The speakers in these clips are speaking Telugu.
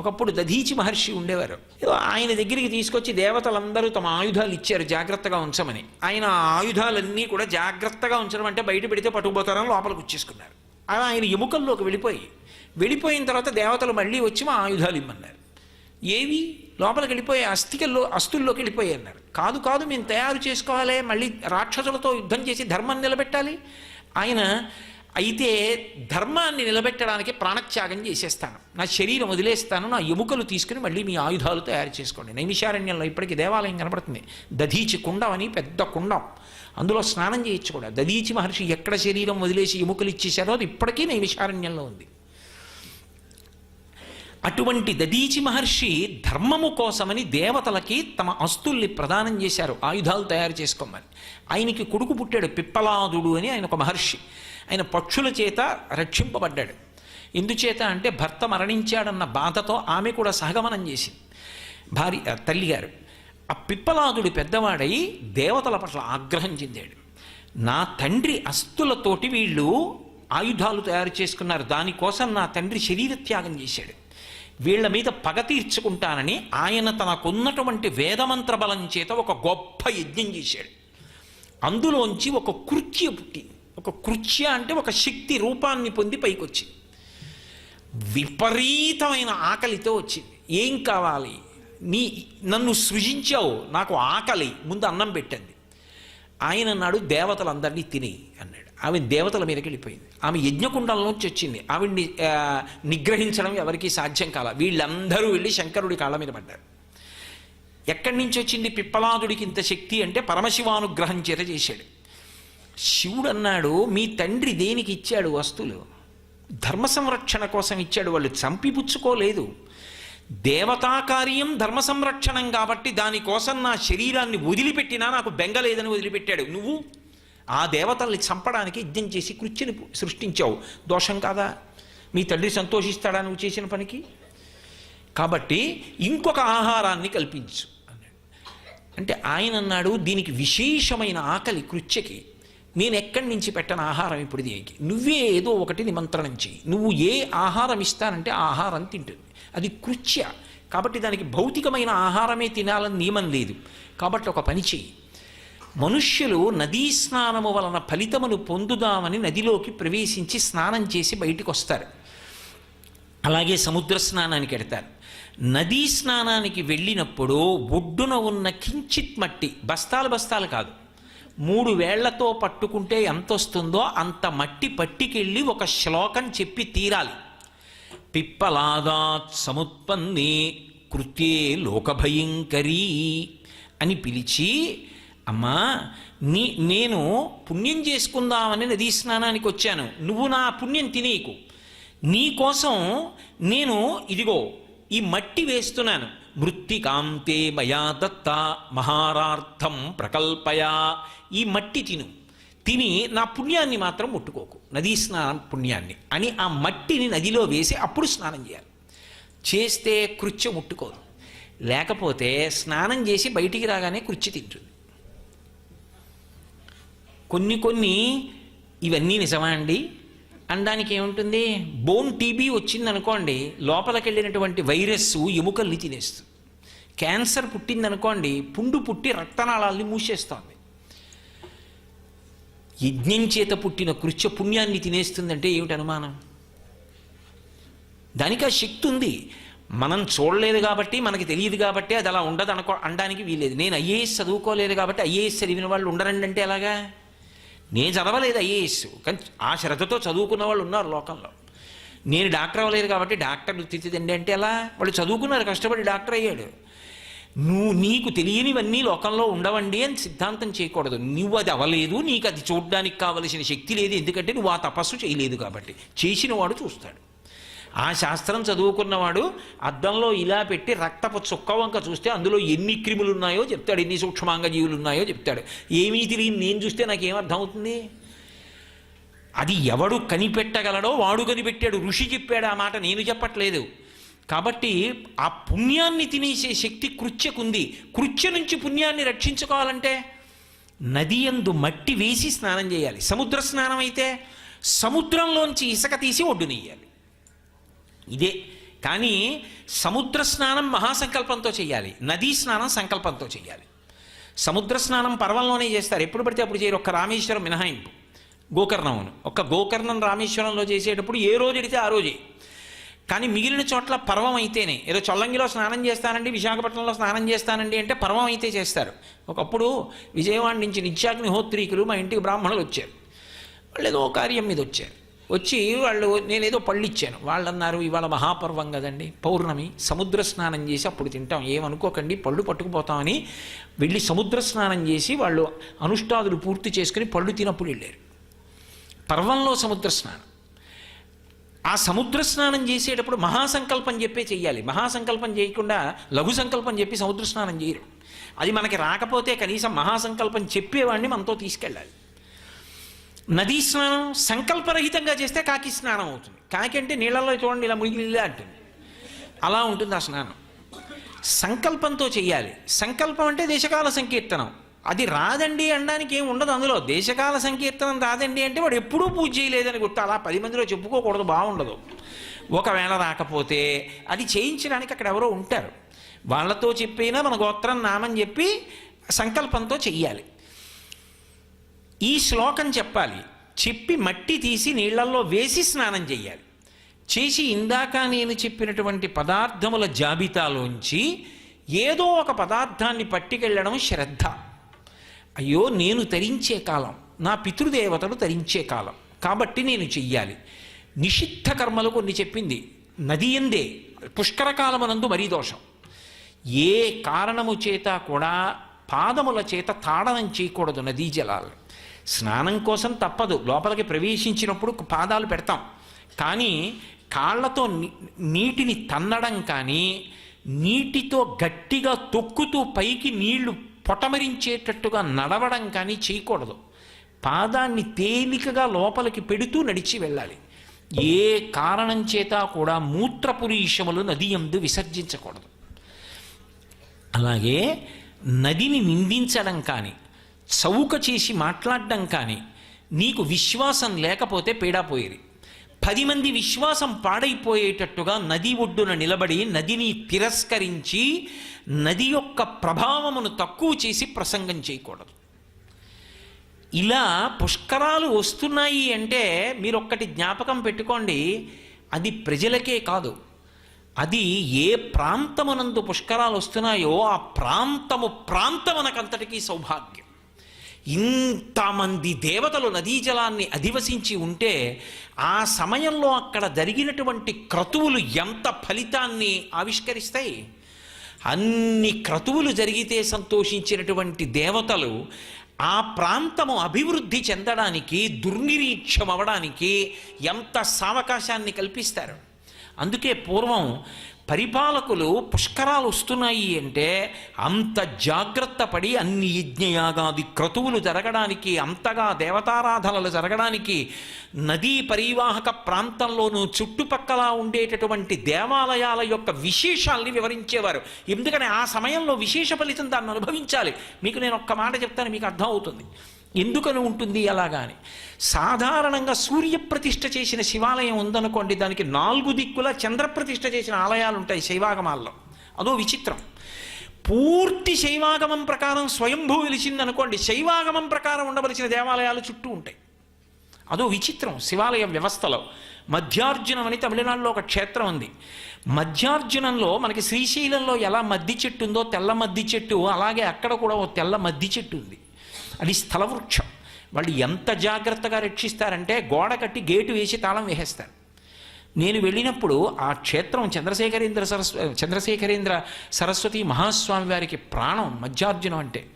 ఒకప్పుడు దధీచి మహర్షి ఉండేవారు. ఆయన దగ్గరికి తీసుకొచ్చి దేవతలందరూ తమ ఆయుధాలు ఇచ్చారు జాగ్రత్తగా ఉంచమని. ఆయన ఆయుధాలన్నీ కూడా జాగ్రత్తగా ఉంచడం అంటే బయట పెడితే పట్టుకుపోతారని లోపలికి వచ్చేసుకున్నారు. అలా ఆయన ఎముకల్లోకి వెళ్ళిపోయి వెళ్ళిపోయిన తర్వాత దేవతలు మళ్ళీ వచ్చి మా ఆయుధాలు ఇమ్మన్నారు. ఏవి? లోపలికి వెళ్ళిపోయి అస్థికల్లో అస్తుల్లోకి వెళ్ళిపోయి అన్నారు. కాదు కాదు మేము తయారు చేసుకోవాలి మళ్ళీ రాక్షసులతో యుద్ధం చేసి ధర్మం నిలబెట్టాలి. ఆయన అయితే ధర్మాన్ని నిలబెట్టడానికి ప్రాణత్యాగం చేసేస్తాను. నా శరీరం వదిలేస్తాను నా ఎముకలు తీసుకుని మళ్ళీ మీ ఆయుధాలు తయారు చేసుకోండి. నైమిషారణ్యంలో ఇప్పటికీ దేవాలయం కనబడుతుంది దధీచి కుండం అని పెద్ద కుండం. అందులో స్నానం చేయొచ్చు కూడా. దధీచి మహర్షి ఎక్కడ శరీరం వదిలేసి ఎముకలు ఇచ్చేశారో అది ఇప్పటికీ నైమిషారణ్యంలో ఉంది. అటువంటి దదీచి మహర్షి ధర్మము కోసమని దేవతలకి తమ అస్తుల్ని ప్రదానం చేశారు. ఆయుధాలు తయారు చేసుకోమని. ఆయనకి కొడుకు పుట్టాడు పిప్పలాదుడు అని ఆయన ఒక మహర్షి. ఆయన పక్షుల చేత రక్షింపబడ్డాడు. ఎందుచేత అంటే భర్త మరణించాడన్న బాధతో ఆమె కూడా సహగమనం చేసింది. భార్య తల్లిగారు ఆ పిప్పలాదుడు పెద్దవాడై దేవతల పట్ల ఆగ్రహం చెందాడు. నా తండ్రి అస్తులతోటి వీళ్ళు ఆయుధాలు తయారు చేసుకున్నారు. దానికోసం నా తండ్రి శరీర త్యాగం చేశాడు. వీళ్ళ మీద పగ తీర్చుకుంటానని ఆయన తనకున్నటువంటి వేదమంత్ర బలం చేత ఒక గొప్ప యజ్ఞం చేశాడు. అందులోంచి ఒక కృత్య పుట్టింది. ఒక కృత్య అంటే ఒక శక్తి రూపాన్ని పొంది పైకొచ్చింది. విపరీతమైన ఆకలితో వచ్చింది. ఏం కావాలి? నీ నన్ను సృజించావు నాకు ఆకలి ముందు అన్నం పెట్టండి. ఆయన అన్నాడు దేవతలందరినీ తిని అన్నాడు. ఆమె దేవతల మీదకి వెళ్ళిపోయింది. ఆమె యజ్ఞకుండంలోంచి వచ్చింది. ఆవిడ్ని నిగ్రహించడం ఎవరికీ సాధ్యం కాల. వీళ్ళందరూ వెళ్ళి శంకరుడి కాళ్ళ మీద పడ్డారు. ఎక్కడి నుంచి వచ్చింది? పిప్పలాదుడికి ఇంత శక్తి అంటే పరమశివానుగ్రహం చేత చేశాడు. శివుడు అన్నాడు మీ తండ్రి దేనికి ఇచ్చాడు వస్తువులు? ధర్మ సంరక్షణ కోసం ఇచ్చాడు వాళ్ళు చంపిపుచ్చుకోలేదు. దేవతా కార్యం ధర్మ సంరక్షణం కాబట్టి దానికోసం నా శరీరాన్ని వదిలిపెట్టినా నాకు బెంగలేదని వదిలిపెట్టాడు. నువ్వు ఆ దేవతల్ని చంపడానికి యజ్ఞం చేసి కృత్యని సృష్టించావు. దోషం కాదా? మీ తండ్రి సంతోషిస్తాడా నువ్వు చేసిన పనికి? కాబట్టి ఇంకొక ఆహారాన్ని కల్పించు అన్నాడు. అంటే ఆయన అన్నాడు దీనికి విశేషమైన ఆకలి కృత్యకి. నేను ఎక్కడి నుంచి పెట్టను ఆహారం ఇప్పుడు దీనికి? నువ్వే ఏదో ఒకటి నిమంత్రణం చెయ్యి. నువ్వు ఏ ఆహారం ఇస్తానంటే ఆ ఆహారం తింటుంది. అది కృత్య. కాబట్టి దానికి భౌతికమైన ఆహారమే తినాలని నియమం లేదు. కాబట్టి ఒక పని చెయ్యి. మనుష్యులు నదీ స్నానము వలన ఫలితమును పొందుదామని నదిలోకి ప్రవేశించి స్నానం చేసి బయటికి వస్తారు అలాగే సముద్ర స్నానానికి వెడతారు నదీ స్నానానికి వెళ్ళినప్పుడు ఒడ్డున ఉన్న కించిత్ మట్టి బస్తాలు బస్తాలు కాదు మూడు వేళ్ళతో పట్టుకుంటే ఎంత వస్తుందో అంత మట్టి పట్టికెళ్ళి ఒక శ్లోకం చెప్పి తీరాలి. పిప్పలాదాత్ సముత్పన్నే కృత్యే లోకభయంకరీ అని పిలిచి అమ్మా నీ నేను పుణ్యం చేసుకుందామని నదీ స్నానానికి వచ్చాను. నువ్వు నా పుణ్యం తినేయకు. నీకోసం నేను ఇదిగో ఈ మట్టి వేస్తున్నాను. మృత్తికాంతే మయా దత్త మహారార్థం ప్రకల్పయా. ఈ మట్టి తిను. తిని నా పుణ్యాన్ని మాత్రం ముట్టుకోకు. నదీ స్నానం పుణ్యాన్ని. అని ఆ మట్టిని నదిలో వేసి అప్పుడు స్నానం చేయాలి. చేస్తే కృత్య ముట్టుకోదు. లేకపోతే స్నానం చేసి బయటికి రాగానే కృత్య తింటుంది. కొన్ని కొన్ని ఇవన్నీ నిజమా అండి? అనడానికి ఏముంటుంది? బోన్ టీబీ వచ్చిందనుకోండి లోపలికి వెళ్ళినటువంటి వైరస్ ఎముకల్ని తినేస్తుంది. క్యాన్సర్ పుట్టిందనుకోండి పుండు పుట్టి రక్తనాళాల్ని మూసేస్తుంది. యజ్ఞం చేత పుట్టిన కృత్య పుణ్యాన్ని తినేస్తుందంటే ఏమిటి అనుమానం? దానికి ఆ శక్తి ఉంది. మనం చూడలేదు కాబట్టి మనకి తెలియదు కాబట్టి అది అలా ఉండదు అనుకో అనడానికి వీలేదు నేను ఐఏఎస్ చదువుకోలేదు కాబట్టి ఐఏఎస్ చదివిన వాళ్ళు ఉండరండి అంటే ఎలాగా? నేను చదవలేదు ఐఏఎస్ కానీ ఆ శ్రద్ధతో చదువుకున్న వాళ్ళు ఉన్నారు లోకంలో. నేను డాక్టర్ అవ్వలేదు కాబట్టి డాక్టర్ వృత్తిదండి అంటే ఎలా? వాళ్ళు చదువుకున్నారు కష్టపడి డాక్టర్ అయ్యాడు. నువ్వు నీకు తెలియనివన్నీ లోకంలో ఉండవండి అని సిద్ధాంతం చేయకూడదు. నువ్వు అది అవ్వలేదు నీకు అది చూడడానికి కావలసిన శక్తి లేదు. ఎందుకంటే నువ్వు ఆ తపస్సు చేయలేదు కాబట్టి. చేసిన వాడు చూస్తాడు. ఆ శాస్త్రం చదువుకున్నవాడు అద్దంలో ఇలా పెట్టి రక్తపు చుక్క వంక చూస్తే అందులో ఎన్ని క్రిములు ఉన్నాయో చెప్తాడు ఎన్ని సూక్ష్మాంగ జీవులు ఉన్నాయో చెప్తాడు. ఏమీ తిరిగి నేను చూస్తే నాకు ఏమర్థమవుతుంది అది ఎవడు కనిపెట్టగలడో వాడు కనిపెట్టాడు. ఋషి చెప్పాడు ఆ మాట నేను చెప్పట్లేదు. కాబట్టి ఆ పుణ్యాన్ని తినేసే శక్తి కృత్యకుంది. కృత్య నుంచి పుణ్యాన్ని రక్షించుకోవాలంటే నది యందు మట్టి వేసి స్నానం చేయాలి. సముద్ర స్నానం అయితే సముద్రంలోంచి ఇసుక తీసి ఒడ్డునెయ్యాలి. ఇదే. కానీ సముద్ర స్నానం మహాసంకల్పంతో చేయాలి నదీ స్నానం సంకల్పంతో చేయాలి సముద్ర స్నానం పర్వంలోనే చేస్తారు. ఎప్పుడు పడితే అప్పుడు చేయరు. ఒక్క రామేశ్వరం మినహాయింపు. గోకర్ణమును. ఒక్క గోకర్ణం రామేశ్వరంలో చేసేటప్పుడు ఏ రోజు ఎడితే ఆ రోజే. కానీ మిగిలిన చోట్ల పర్వం అయితేనే. ఏదో చొల్లంగిలో స్నానం చేస్తానండి విశాఖపట్నంలో స్నానం చేస్తానండి అంటే పర్వం అయితే చేస్తారు. ఒకప్పుడు విజయవాడ నుంచి నిత్యాగ్నిహోత్రీకులు మా ఇంటికి బ్రాహ్మణులు వచ్చారు. వాళ్ళు ఏదో కార్యం మీద వచ్చారు. వచ్చి వాళ్ళు నేనేదో పళ్ళు ఇచ్చాను వాళ్ళు అన్నారు ఇవాళ మహాపర్వం కదండి పౌర్ణమి సముద్ర స్నానం చేసి అప్పుడు తింటాం. ఏమనుకోకండి పళ్ళు పట్టుకుపోతామని వెళ్ళి సముద్ర స్నానం చేసి వాళ్ళు అనుష్ఠాదులు పూర్తి చేసుకుని పళ్ళు తినప్పుడు వెళ్ళారు. పర్వంలో సముద్ర స్నానం. ఆ సముద్ర స్నానం చేసేటప్పుడు మహాసంకల్పం చెప్పే చెయ్యాలి. మహాసంకల్పం చేయకుండా లఘు సంకల్పం చెప్పి సముద్ర స్నానం చేయరు. అది మనకి రాకపోతే కనీసం మహాసంకల్పం చెప్పేవాడిని మనతో తీసుకెళ్ళాలి. నదీ స్నానం సంకల్పరహితంగా చేస్తే కాకి స్నానం అవుతుంది. కాకి అంటే నీళ్ళలో చూడండి ఇలా మునిగి అంటుంది. అలా ఉంటుంది ఆ స్నానం. సంకల్పంతో చెయ్యాలి. సంకల్పం అంటే దేశకాల సంకీర్తనం. అది రాదండి అనడానికి ఏం ఉండదు అందులో. దేశకాల సంకీర్తనం రాదండి అంటే వాడు ఎప్పుడూ పూజ చేయలేదని గుర్తు. అలా పది మందిలో చెప్పుకోకూడదు బాగుండదు. ఒకవేళ రాకపోతే అది చేయించడానికి అక్కడ ఎవరో ఉంటారు. వాళ్ళతో చెప్పినా మన గోత్రం నామని చెప్పి సంకల్పంతో చెయ్యాలి. ఈ శ్లోకం చెప్పాలి. చెప్పి మట్టి తీసి నీళ్ళల్లో వేసి స్నానం చేయాలి చేసి ఇందాక నేను చెప్పినటువంటి పదార్థముల జాబితాలోంచి ఏదో ఒక పదార్థాన్ని పట్టుకెళ్ళడం శ్రద్ధ. అయ్యో నేను తరించే కాలం. నా పితృదేవతలు తరించే కాలం. కాబట్టి నేను చెయ్యాలి. నిషిద్ధ కర్మలు కొన్ని చెప్పింది. నది ఎందే. పుష్కర మరీ దోషం. ఏ కారణము చేత కూడా పాదముల చేత తాడనం చేయకూడదు నదీ జలాలు. స్నానం కోసం తప్పదు. లోపలికి ప్రవేశించినప్పుడు పాదాలు పెడతాం. కానీ కాళ్ళతో నీటిని తన్నడం కానీ నీటితో గట్టిగా తొక్కుతూ పైకి నీళ్ళు పొటమరించేటట్టుగా నడవడం కానీ చేయకూడదు. పాదాన్ని తేలికగా లోపలికి పెడుతూ నడిచి వెళ్ళాలి. ఏ కారణం చేత కూడా మూత్రపురీషములు నది ఎందు విసర్జించకూడదు. అలాగే నదిని నిందించడం కానీ చౌక చేసి మాట్లాడడం కానీ నీకు విశ్వాసం లేకపోతే పీడాపోయేది పది మంది విశ్వాసం పాడైపోయేటట్టుగా నది ఒడ్డున నిలబడి నదిని తిరస్కరించి నది యొక్క ప్రభావమును తక్కువ చేసి ప్రసంగం చేయకూడదు. ఇలా పుష్కరాలు వస్తున్నాయి అంటే మీరు ఒక్కటి జ్ఞాపకం పెట్టుకోండి అది ప్రజలకే కాదు. అది ఏ ప్రాంతమునందు పుష్కరాలు వస్తున్నాయో ఆ ప్రాంతము ప్రాంతమునకంతటికీ సౌభాగ్యం. ఇంతమంది దేవతలు నదీ జలాన్ని అధివసించి ఉంటే ఆ సమయంలో అక్కడ జరిగినటువంటి క్రతువులు ఎంత ఫలితాన్ని ఆవిష్కరిస్తాయి? అన్ని క్రతువులు జరిగితే సంతోషించినటువంటి దేవతలు ఆ ప్రాంతము అభివృద్ధి చెందడానికి దుర్నిరీక్షం అవ్వడానికి ఎంత సావకాశాన్ని కల్పిస్తారు. అందుకే పూర్వం పరిపాలకులు పుష్కరాలు వస్తున్నాయి అంటే అంత జాగ్రత్త పడి అన్ని యజ్ఞయాగాది క్రతువులు జరగడానికి అంతగా దేవతారాధనలు జరగడానికి నదీ పరివాహక ప్రాంతంలోనూ చుట్టుపక్కల ఉండేటటువంటి దేవాలయాల యొక్క విశేషాల్ని వివరించేవారు. ఎందుకని ఆ సమయంలో విశేష ఫలితం దాన్ని అనుభవించాలి. మీకు నేను ఒక్క మాట చెప్తాను మీకు అర్థం అవుతుంది. ఎందుకని ఉంటుంది అలాగా అని. సాధారణంగా సూర్యప్రతిష్ఠ చేసిన శివాలయం ఉందనుకోండి దానికి నాలుగు దిక్కుల చంద్రప్రతిష్ఠ చేసిన ఆలయాలు ఉంటాయి శైవాగమాల్లో. అదో విచిత్రం. పూర్తి శైవాగమం ప్రకారం స్వయంభూ వెలిసిందనుకోండి శైవాగమం ప్రకారం ఉండవలసిన దేవాలయాలు చుట్టూ ఉంటాయి. అదో విచిత్రం శివాలయ వ్యవస్థలో. మధ్యార్జునం అని తమిళనాడులో ఒక క్షేత్రం ఉంది. మధ్యార్జునంలో మనకి శ్రీశైలంలో ఎలా మద్ది చెట్టు ఉందో తెల్ల మద్ది చెట్టు అలాగే అక్కడ కూడా ఓ తెల్ల మద్ది చెట్టు ఉంది. అది స్థలవృక్షం. వాళ్ళు ఎంత జాగ్రత్తగా రక్షిస్తారంటే గోడ కట్టి గేటు వేసి తాళం వేసేస్తారు. నేను వెళ్ళినప్పుడు ఆ క్షేత్రం చంద్రశేఖరేంద్ర సరస్వ చంద్రశేఖరేంద్ర సరస్వతి మహాస్వామి వారికి ప్రాణం మధ్యార్జునం అంటే.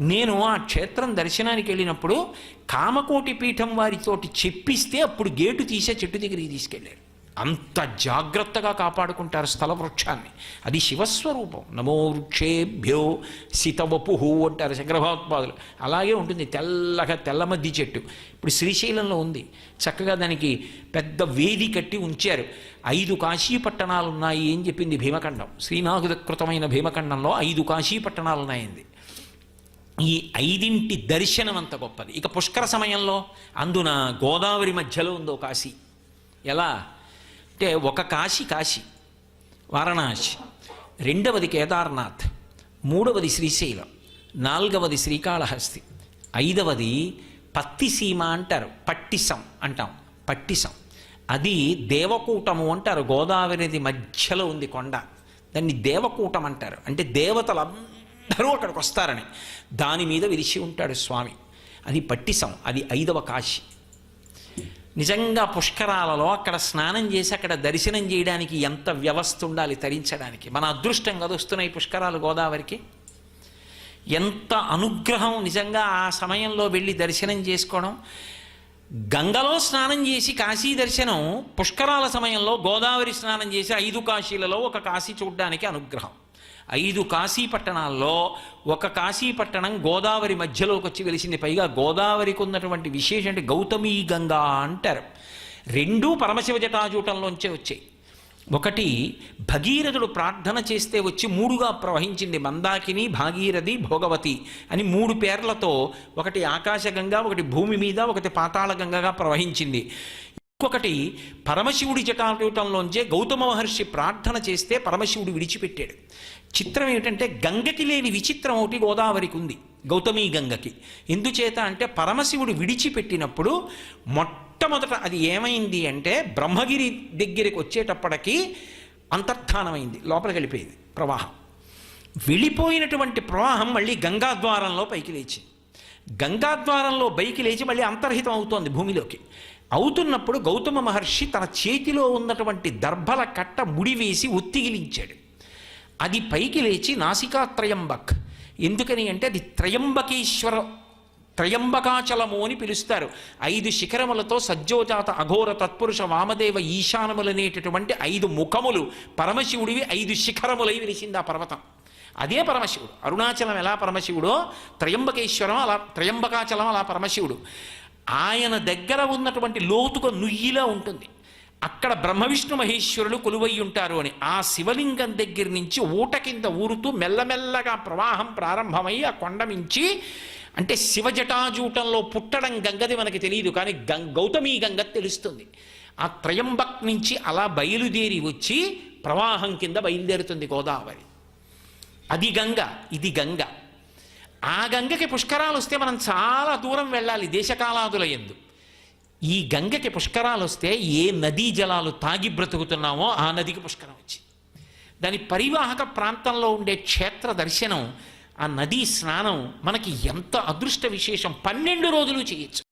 నేను ఆ క్షేత్రం దర్శనానికి వెళ్ళినప్పుడు కామకోటి పీఠం వారితోటి చెప్పిస్తే అప్పుడు గేటు తీసే చెట్టు దగ్గరికి తీసుకెళ్ళారు. అంత జాగ్రత్తగా కాపాడుకుంటారు స్థల వృక్షాన్ని. అది శివస్వరూపం. నమో వృక్షేభ్యో శితవపుహు అంటారు శంకరభగవత్పాదులు. అలాగే ఉంటుంది తెల్లగా తెల్లమద్ది చెట్టు. ఇప్పుడు శ్రీశైలంలో ఉంది. చక్కగా దానికి పెద్ద వేది కట్టి ఉంచారు. ఐదు కాశీ పట్టణాలు ఉన్నాయి అని చెప్పింది భీమఖండం. శ్రీనాథకృతమైన భీమఖండంలో ఐదు కాశీ పట్టణాలు ఉన్నాయండి. ఈ ఐదింటి దర్శనం అంత గొప్పది. ఇక పుష్కర సమయంలో అందున గోదావరి మధ్యలో ఉందో కాశీ. ఎలా? అంటే ఒక కాశీ కాశీ. వారణాసి. రెండవది కేదార్నాథ్. మూడవది శ్రీశైలం. నాలుగవది శ్రీకాళహస్తి. ఐదవది పత్తిసీమ అంటారు. పట్టిసం అంటాం. పట్టిసం. అది దేవకూటము అంటారు. గోదావరిది మధ్యలో ఉంది కొండ. దాన్ని దేవకూటం అంటారు. అంటే దేవతలందరూ అక్కడికి వస్తారని. దాని మీద విరిచి ఉంటాడు స్వామి. అది పట్టిసం. అది ఐదవ కాశీ. నిజంగా పుష్కరాలలో అక్కడ స్నానం చేసి అక్కడ దర్శనం చేయడానికి ఎంత వ్యవస్థ ఉండాలి తరించడానికి? మన అదృష్టం కదా వస్తున్నాయి పుష్కరాలు గోదావరికి. ఎంత అనుగ్రహం నిజంగా ఆ సమయంలో వెళ్ళి దర్శనం చేసుకోవడం? గంగలో స్నానం చేసి కాశీ దర్శనం పుష్కరాల సమయంలో గోదావరి స్నానం చేసి ఐదు కాశీలలో ఒక కాశీ చూడడానికి అనుగ్రహం. ఐదు కాశీ పట్టణాల్లో ఒక కాశీ పట్టణం గోదావరి మధ్యలోకి వచ్చి వెలిసింది. పైగా గోదావరికి ఉన్నటువంటి విశేషం అంటే గౌతమీ గంగా అంటారు. రెండూ పరమశివ జటాజూటంలోంచే వచ్చాయి. ఒకటి భగీరథుడు ప్రార్థన చేస్తే వచ్చి మూడుగా ప్రవహించింది మందాకిని భాగీరథి భోగవతి అని మూడు పేర్లతో ఒకటి ఆకాశగంగా ఒకటి భూమి మీద ఒకటి పాతాళ గంగగా ప్రవహించింది. ఇంకొకటి పరమశివుడి జటాటంలోంచే గౌతమ మహర్షి ప్రార్థన చేస్తే పరమశివుడు విడిచిపెట్టాడు. చిత్రం ఏమిటంటే గంగకి లేని విచిత్రం ఒకటి గోదావరికి ఉంది గౌతమీ గంగకి. ఎందుచేత అంటే పరమశివుడు విడిచిపెట్టినప్పుడు మొట్టమొదట అది ఏమైంది అంటే బ్రహ్మగిరి దగ్గరికి వచ్చేటప్పటికీ అంతర్ధానమైంది లోపలికి వెళ్ళిపోయింది ప్రవాహం. వెళ్ళిపోయినటువంటి ప్రవాహం మళ్ళీ గంగాద్వారంలో పైకి లేచింది. గంగాద్వారంలో పైకి లేచి మళ్ళీ అంతర్హితం అవుతోంది భూమిలోకి. అవుతున్నప్పుడు గౌతమ మహర్షి తన చేతిలో ఉన్నటువంటి దర్భల కట్ట ముడివేసి ఒత్తిగిలించాడు అది పైకి లేచి నాసికా త్రయంబక్ ఎందుకని అంటే అది త్రయంబకేశ్వర త్రయంబకాచలము అని పిలుస్తారు. ఐదు శిఖరములతో సజ్జోజాత అఘోర తత్పురుష వామదేవ ఈశానములనేటటువంటి ఐదు ముఖములు పరమశివుడివి ఐదు శిఖరములై విలిసింది ఆ పర్వతం. అదే పరమశివుడు. అరుణాచలం ఎలా పరమశివుడో? త్రయంబకేశ్వరం అలా త్రయంబకాచలం అలా పరమశివుడు. ఆయన దగ్గర ఉన్నటువంటి లోతుగా నుయ్యిలా ఉంటుంది. అక్కడ బ్రహ్మ విష్ణు మహేశ్వరులు కొలువై ఉంటారు అని ఆ శివలింగం దగ్గర నుంచి ఊట కింద ఊరుతూ మెల్లమెల్లగా ప్రవాహం ప్రారంభమై ఆ కొండమించి అంటే శివజటాజూటంలో పుట్టడం గంగది మనకి తెలియదు కానీ గం గౌతమీ గంగ తెలుస్తుంది. ఆ త్రయంబక్ నుంచి అలా బయలుదేరి వచ్చి ప్రవాహం కింద బయలుదేరుతుంది గోదావరి. అది గంగ ఇది గంగ. ఆ గంగకి పుష్కరాలు వస్తే మనం చాలా దూరం వెళ్ళాలి దేశకాలాదుల ఎందు. ఈ గంగకి పుష్కరాలు వస్తే ఏ నదీ జలాలు తాగి బ్రతుకుతున్నామో ఆ నదికి పుష్కరం వచ్చింది దాని పరివాహక ప్రాంతంలో ఉండే క్షేత్ర దర్శనం ఆ నదీ స్నానం మనకి ఎంత అదృష్ట విశేషం. పన్నెండు రోజులు చేయొచ్చు.